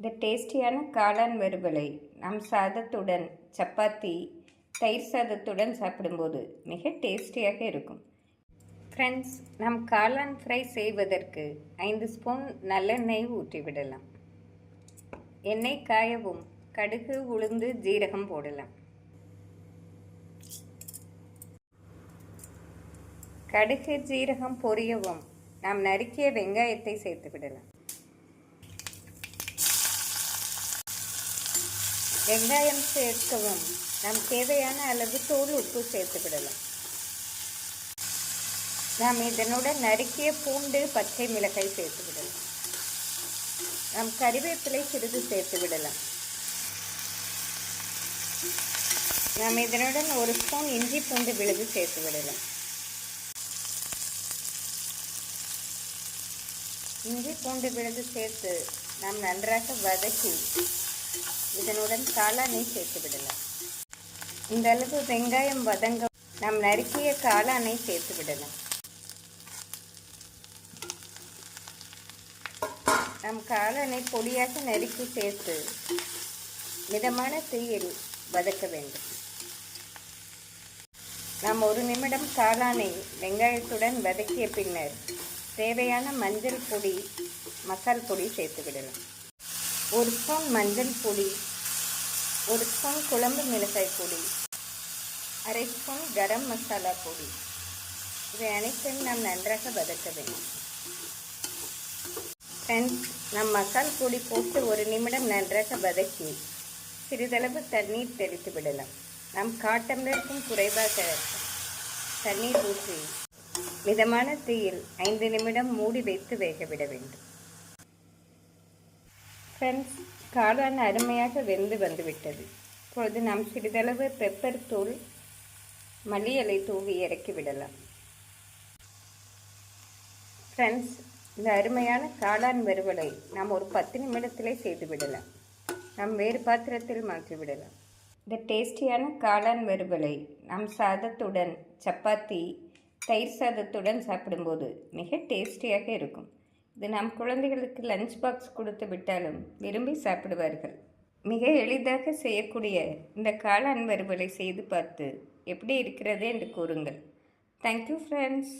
இந்த டேஸ்டியான காளான் வறுவலை நம் சாதத்துடன் சப்பாத்தி தயிர் சாதத்துடன் சாப்பிடும்போது மிக டேஸ்டியாக இருக்கும். ஃப்ரெண்ட்ஸ் நம் காளான் ஃப்ரை செய்வதற்கு ஐந்து ஸ்பூன் நல்லெண்ணெய் ஊற்றிவிடலாம். எண்ணெய் காயவும் கடுகு உளுந்து ஜீரகம் போடலாம். கடுகு ஜீரகம் பொரியவும் நாம் நறுக்கிய வெங்காயத்தை சேர்த்து விடலாம் வெங்காயம் சேர்க்கவும். நாம் தேவையான அளவு தோல் உப்பு சேர்த்து விடலாம். நாம் இதனுடன் நறுக்கிய பூண்டு பச்சை மிளகாய் சேர்த்து விடலாம். நாம் கறிவேப்பிலை சிறிது சேர்த்து விடலாம். நாம் இதனுடன் ஒரு ஸ்பூன் இஞ்சி பூண்டு விழுது சேர்த்து விடலாம். இஞ்சி பூண்டு விழுது சேர்த்து நாம் நன்றாக வதக்கி இதனுடன் காளானை சேர்த்து விடலாம் இந்த அளவு வெங்காயம் வதங்க நாம் நறுக்கிய காளானை சேர்த்து விடலாம் நம் காளானை பொடியாக நறுக்கி சேர்த்து மிதமான தீயில் வதக்க வேண்டும். நாம் ஒரு நிமிடம் காளானை வெங்காயத்துடன் வதக்கிய பின்னர் தேவையான மஞ்சள் பொடி மசால் பொடி சேர்த்து விடலாம் ஒரு ஸ்பூன் மஞ்சள் பொடி ஒரு ஸ்பூன் குழம்பு மிளகாய் பொடி அரை ஸ்பூன் கரம் மசாலா பொடி. இவை அனைத்தையும் நாம் நன்றாக வதக்க வேண்டும். ஃப்ரெண்ட்ஸ் நம் மசால் பொடி போட்டு ஒரு நிமிடம் நன்றாக வதக்கி சிறிதளவு தண்ணீர் தெளித்து விடலாம். நாம் காட்டம்பருக்கும் குறைவாக தண்ணீர் ஊற்றி மிதமான தீயில் ஐந்து நிமிடம் மூடி வைத்து வேக விட வேண்டும். ஃப்ரெண்ட்ஸ் காளான் அருமையாக வெந்து வந்துவிட்டது. இப்பொழுது நாம் சிறிதளவு பெப்பர் தூள் மல்லியலை தூவி இறக்கி விடலாம். ஃப்ரெண்ட்ஸ் இந்த அருமையான காளான் வறுவலை நாம் ஒரு பத்து நிமிடத்திலே செய்து விடலாம். நாம் வேறு பாத்திரத்தில் மாற்றிவிடலாம் இந்த டேஸ்டியான காளான் வறுவலை நம் சாதத்துடன் சப்பாத்தி தயிர் சாதத்துடன் சாப்பிடும்போது மிக டேஸ்டியாக இருக்கும். இது நம் குழந்தைகளுக்கு லஞ்ச் பாக்ஸ் கொடுத்து விட்டாலும் விரும்பி சாப்பிடுவார்கள். மிக எளிதாக செய்யக்கூடிய இந்த காளான் வறுவலை செய்து பார்த்து எப்படி இருக்கிறது என்று கூறுங்கள். Thank you friends